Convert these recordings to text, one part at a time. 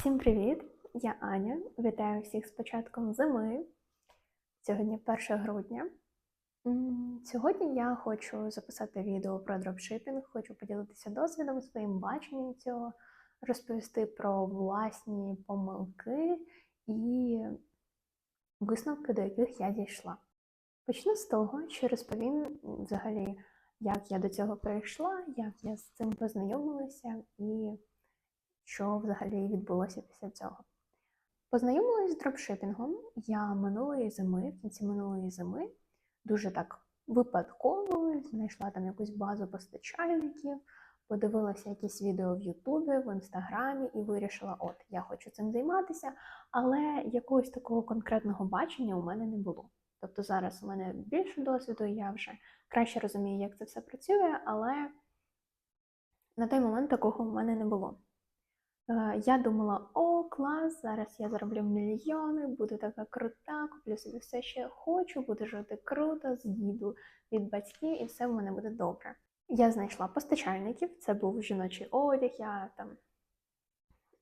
Всім привіт! Я Аня. Вітаю всіх з початком зими. Сьогодні 1 грудня. Сьогодні я хочу записати відео про дропшипінг, хочу поділитися досвідом, своїм баченням цього, розповісти про власні помилки і висновки, до яких я дійшла. Почну з того, що розповім взагалі, як я до цього прийшла, як я з цим познайомилася і що взагалі відбулося після цього. Познайомилась з дропшипінгом я минулої зими, в кінці минулої зими, дуже так випадково знайшла там якусь базу постачальників, подивилася якісь відео в Ютубі, в Інстаграмі і вирішила, от я хочу цим займатися, але якогось такого конкретного бачення у мене не було. Тобто зараз у мене більше досвіду, я вже краще розумію, як це все працює, але на той момент такого у мене не було. Е, Я думала, о, клас, зараз я зароблю мільйони, буду така крута, куплю собі все, що я хочу, буду жити круто, з'їду від батьків і все в мене буде добре. Я знайшла постачальників, це був жіночий одяг, я там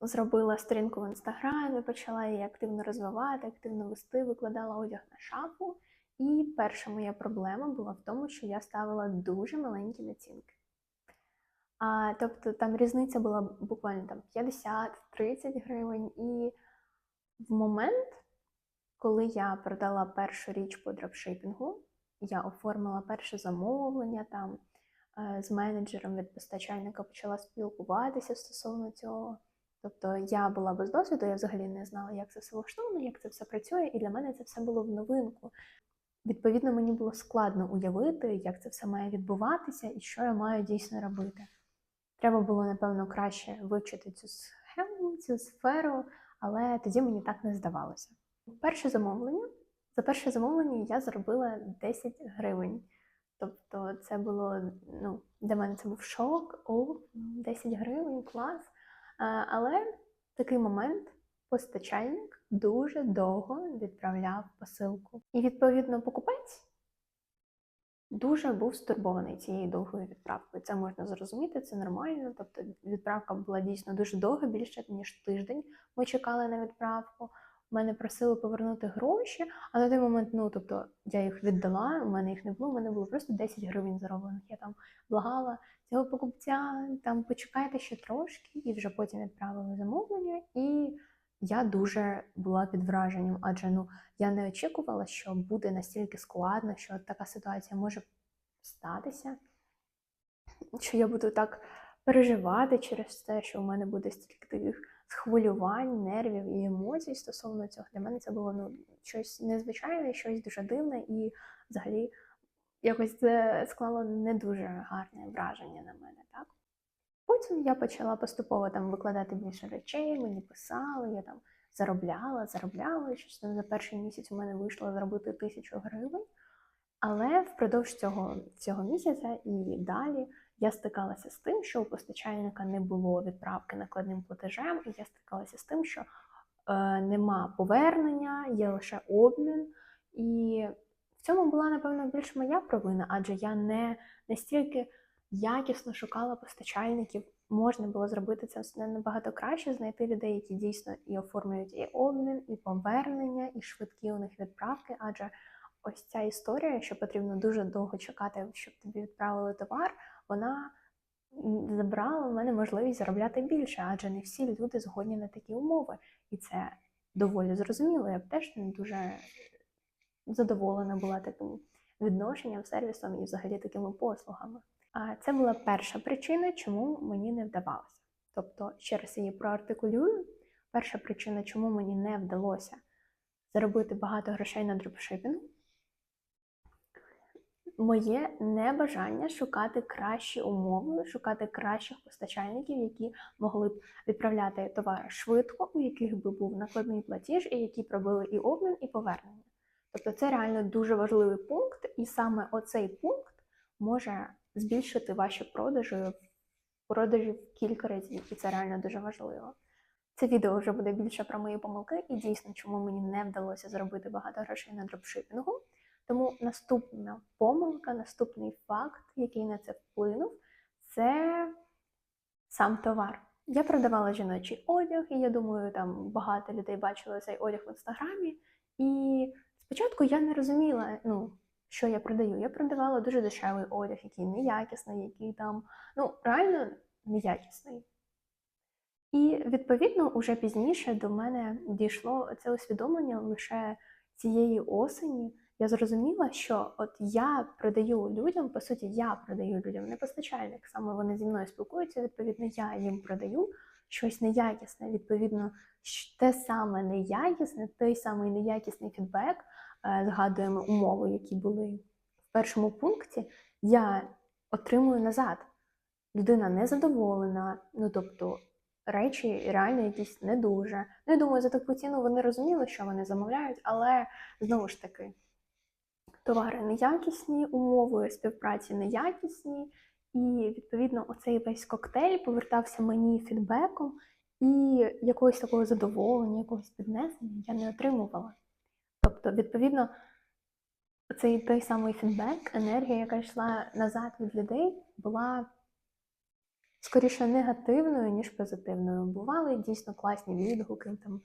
зробила сторінку в інстаграмі, почала її активно розвивати, активно вести, викладала одяг на шафу. І перша моя проблема була в тому, що я ставила дуже маленькі націнки. А, тобто там різниця була буквально там 50-30 гривень. І в момент, коли я продала першу річ по дропшипінгу, я оформила перше замовлення там е, з менеджером від постачальника почала спілкуватися стосовно цього. Тобто я була без досвіду, я взагалі не знала, як це все влаштовано, як це все працює, і для мене це все було в новинку. Відповідно, мені було складно уявити, як це все має відбуватися і що я маю дійсно робити. Треба було, напевно, краще вивчити цю схему, цю сферу, але тоді мені так не здавалося. Перше замовлення. За перше замовлення я заробила 10 гривень. Тобто це було, ну, для мене це був шок, о, 10 гривень, клас. Але такий момент постачальник дуже довго відправляв посилку. І, відповідно, покупець дуже був стурбований цією довгою відправкою. Це можна зрозуміти, це нормально. Тобто відправка була дійсно дуже довга, більше ніж тиждень. Ми чекали на відправку. Мене просили повернути гроші, а на той момент, ну тобто, я їх віддала, у мене їх не було, у мене було просто 10 гривень зароблених. Я там благала цього покупця, там почекайте ще трошки, і вже потім відправили замовлення. І я дуже була під враженням, адже ну я не очікувала, що буде настільки складно, що така ситуація може статися, що я буду так переживати через те, що у мене буде стільки таких схвилювань, нервів і емоцій стосовно цього. Для мене це було ну, щось незвичайне, щось дуже дивне, і взагалі якось це склало не дуже гарне враження на мене. так. Потім я почала поступово там викладати більше речей, мені писали, я там заробляла, заробляла. Щось там за перший місяць у мене вийшло заробити тисячу гривень. Але впродовж цього, цього місяця і далі я стикалася з тим, що у постачальника не було відправки накладним платежем, і я стикалася з тим, що е, нема повернення, є лише обмін. І в цьому була, напевно, більш моя провина, адже я не настільки якісно шукала постачальників. Можна було зробити це все набагато краще, знайти людей, які дійсно і оформлюють і обмін, і повернення, і швидкі у них відправки. Адже ось ця історія, що потрібно дуже довго чекати, щоб тобі відправили товар, вона забрала в мене можливість заробляти більше, адже не всі люди згодні на такі умови. І це доволі зрозуміло. Я б теж не дуже задоволена була таким відношенням, сервісом і взагалі такими послугами. Це була перша причина, чому мені не вдавалося. Тобто, ще раз її проартикулюю. Перша причина, чому мені не вдалося заробити багато грошей на дропшипінгу, моє небажання шукати кращі умови, шукати кращих постачальників, які могли б відправляти товари швидко, у яких би був накладний платіж, і які пробили і обмін, і повернення. Тобто це реально дуже важливий пункт, і саме оцей пункт може збільшити ваші продажі продажі в кілька разів, і це реально дуже важливо. Це відео вже буде більше про мої помилки і дійсно, чому мені не вдалося заробити багато грошей на дропшипінгу. Тому наступна помилка, наступний факт, який на це вплинув, це сам товар. Я продавала жіночий одяг, і я думаю, там багато людей бачили цей одяг в інстаграмі. І спочатку я не розуміла, ну, що я продаю. Я продавала дуже дешевий одяг, який неякісний, який там, ну, реально неякісний. І відповідно, уже пізніше до мене дійшло це усвідомлення лише цієї осені. Я зрозуміла, що от я продаю людям, по суті, я продаю людям не постачальник. Саме вони зі мною спілкуються. Відповідно, я їм продаю щось неякісне. Відповідно, те саме неякісне, той самий неякісний фідбек. Е, Згадуємо умови, які були в першому пункті. Я отримую назад. Людина незадоволена, ну тобто речі реально якісь не дуже. Ну, я думаю, за таку ціну вони розуміли, що вони замовляють, але знову ж таки, товари неякісні, умови співпраці неякісні, і відповідно оцей весь коктейль повертався мені фідбеком, і якогось такого задоволення, якогось піднесення я не отримувала. Тобто, відповідно, цей той самий фідбек, енергія, яка йшла назад від людей, була скоріше негативною, ніж позитивною. Бували дійсно класні відгуки, там,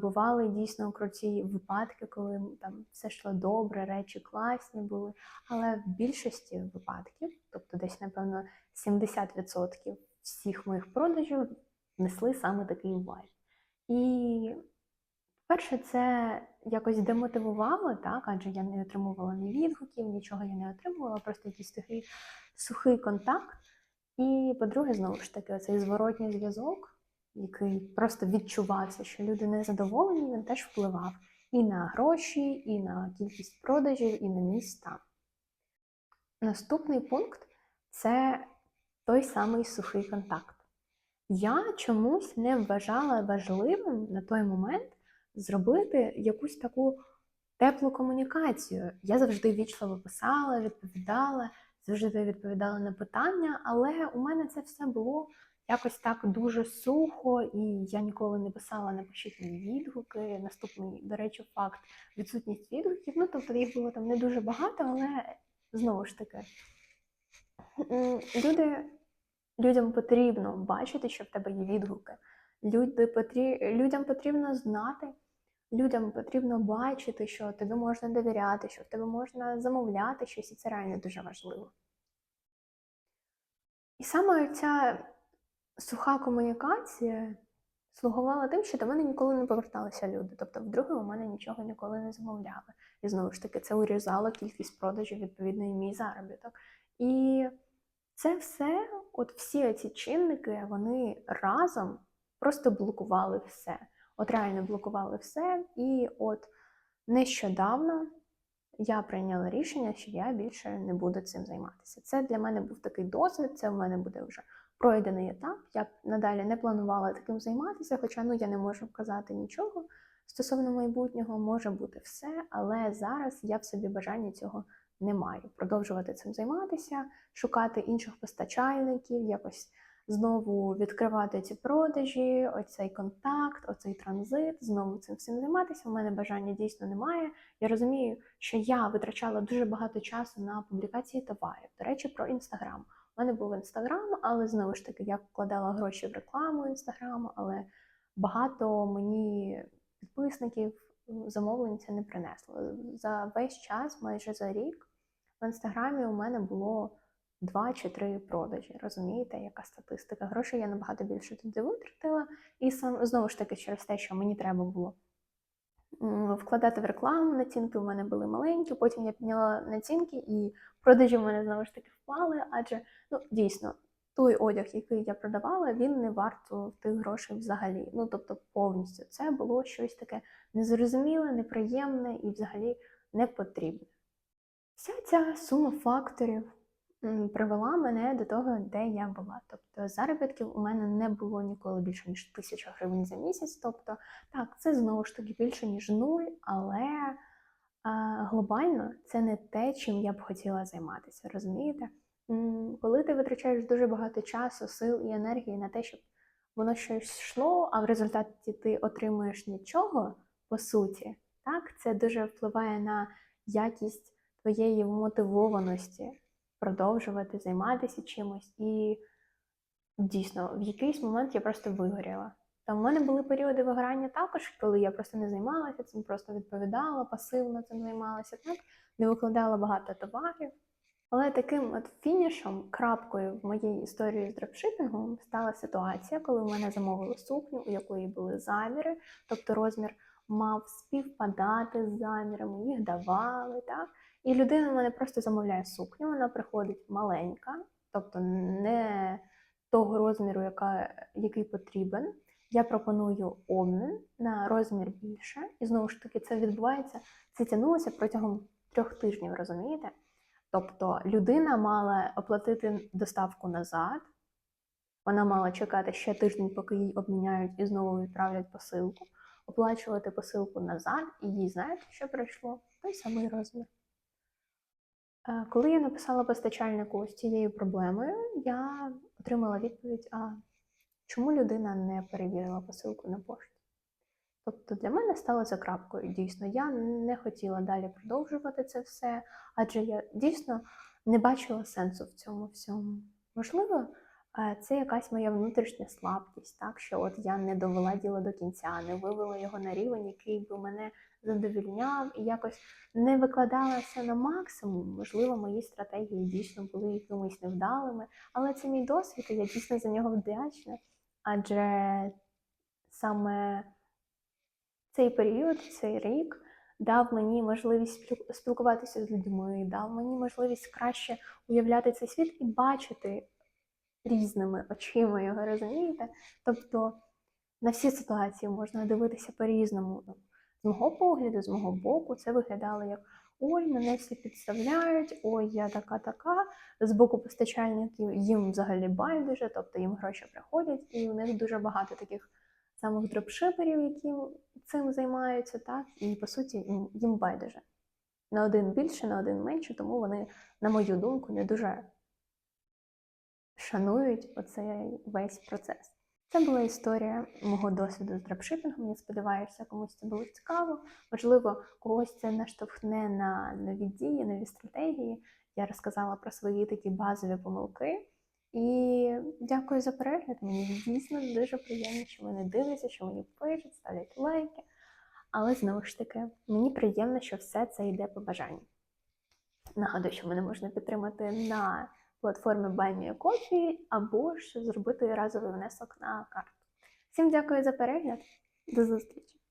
бували дійсно круті випадки, коли там все йшло добре, речі класні були. Але в більшості випадків, тобто десь, напевно, 70% всіх моїх продажів несли саме такий вайб. І Перше, це якось демотивувало, так, адже я не отримувала ні відгуків, нічого я не отримувала, просто якийсь такий сухий контакт. І, по-друге, знову ж таки, цей зворотній зв'язок, який просто відчувався, що люди не задоволені, він теж впливав і на гроші, і на кількість продажів, і на мій стан. Наступний пункт це той самий сухий контакт. Я чомусь не вважала важливим на той момент зробити якусь таку теплу комунікацію. Я завжди вічливо писала, відповідала, завжди відповідала на питання, але у мене це все було якось так дуже сухо, і я ніколи не писала напишіть мені відгуки. Наступний, до речі, факт відсутність відгуків. Ну, тобто їх було там не дуже багато, але знову ж таки, люди, людям потрібно бачити, що в тебе є відгуки. Люди потрі... Людям потрібно знати, людям потрібно бачити, що тобі можна довіряти, що в тебе можна замовляти щось, і це реально дуже важливо. І саме ця суха комунікація слугувала тим, що до мене ніколи не поверталися люди. Тобто, вдруге, у мене нічого ніколи не замовляли. І знову ж таки, це урізало кількість продажів, відповідно, і мій заробіток. І це все, от всі ці чинники, вони разом просто блокували все. От реально блокували все. І от нещодавно я прийняла рішення, що я більше не буду цим займатися. Це для мене був такий досвід, це в мене буде вже пройдений етап. Я надалі не планувала таким займатися, хоча ну я не можу вказати нічого стосовно майбутнього, може бути все, але зараз я в собі бажання цього не маю. Продовжувати цим займатися, шукати інших постачальників, якось знову відкривати ці продажі, оцей контакт, оцей транзит, знову цим всім займатися. У мене бажання дійсно немає. Я розумію, що я витрачала дуже багато часу на публікації товарів. До речі, про інстаграм. У мене був інстаграм, але знову ж таки я вкладала гроші в рекламу інстаграму, але багато мені підписників, замовлень це не принесло. За весь час, майже за рік, в інстаграмі у мене було два чи три продажі. Розумієте, яка статистика? Грошей я набагато більше туди витратила, і сам знову ж таки через те, що мені треба було вкладати в рекламу. Націнки у мене були маленькі. Потім я підняла націнки, і продажі в мене знову ж таки впали. Адже ну дійсно той одяг, який я продавала, він не варто тих грошей взагалі. Ну тобто, повністю це було щось таке незрозуміле, неприємне і взагалі не потрібне. Вся ця сума факторів привела мене до того, де я була. Тобто заробітків у мене не було ніколи більше ніж тисяча гривень за місяць. Тобто, так, це знову ж таки більше ніж нуль, але а, глобально це не те, чим я б хотіла займатися. Розумієте? Коли ти витрачаєш дуже багато часу, сил і енергії на те, щоб воно щось йшло, а в результаті ти отримуєш нічого, по суті, так, це дуже впливає на якість твоєї мотивованості продовжувати займатися чимось. І дійсно, в якийсь момент я просто вигоріла. Там в мене були періоди вигорання також, коли я просто не займалася цим, просто відповідала, пасивно цим займалася, так не викладала багато товарів. Але таким от фінішом, крапкою в моїй історії з дропшипінгом стала ситуація, коли в мене замовили сукню, у якої були заміри, тобто розмір мав співпадати з замірами, їх давали, так? І людина в мене просто замовляє сукню, вона приходить маленька, тобто не того розміру, яка, який потрібен. Я пропоную обмін на розмір більше, і знову ж таки це відбувається. Це тягнулося протягом трьох тижнів, розумієте? Тобто людина мала оплатити доставку назад, вона мала чекати ще тиждень, поки їй обміняють і знову відправлять посилку, оплачувати посилку назад, і їй знаєте, що прийшло? Той самий розмір. Е, Коли я написала постачальнику з цією проблемою, я отримала відповідь: а чому людина не перевірила посилку на пошту? Тобто для мене стало за крапкою. Дійсно, я не хотіла далі продовжувати це все, адже я дійсно не бачила сенсу в цьому всьому. Можливо, це якась моя внутрішня слабкість, так що от я не довела діло до кінця, не вивела його на рівень, який би мене задовільняв, і якось не викладалася на максимум. Можливо, мої стратегії дійсно були якимись невдалими, але це мій досвід, і я дійсно за нього вдячна. Адже саме цей період, цей рік дав мені можливість спіл- спілкуватися з людьми, дав мені можливість краще уявляти цей світ і бачити різними очима його, розумієте? Тобто на всі ситуації можна дивитися по-різному. З мого погляду, з мого боку, це виглядало як ой, мене всі підставляють, ой, я така така. З боку постачальників їм взагалі байдуже, тобто їм гроші приходять, і у них дуже багато таких самих дропшиперів, які цим займаються, так, і по суті їм байдуже. На один більше, на один менше, тому вони, на мою думку, не дуже шанують оцей весь процес. Це була історія мого досвіду з дропшипінгом. Я сподіваюся, комусь це було цікаво. Можливо, когось це наштовхне на нові дії, нові стратегії. Я розказала про свої такі базові помилки. І дякую за перегляд. Мені дійсно дуже приємно, що мене дивляться, що мені пишуть, ставлять лайки. Але знову ж таки, мені приємно, що все це йде по бажанню. Нагадую, що мене можна підтримати на платформі BuyMeACoffee або ж зробити разовий внесок на карту. Всім дякую за перегляд. До зустрічі!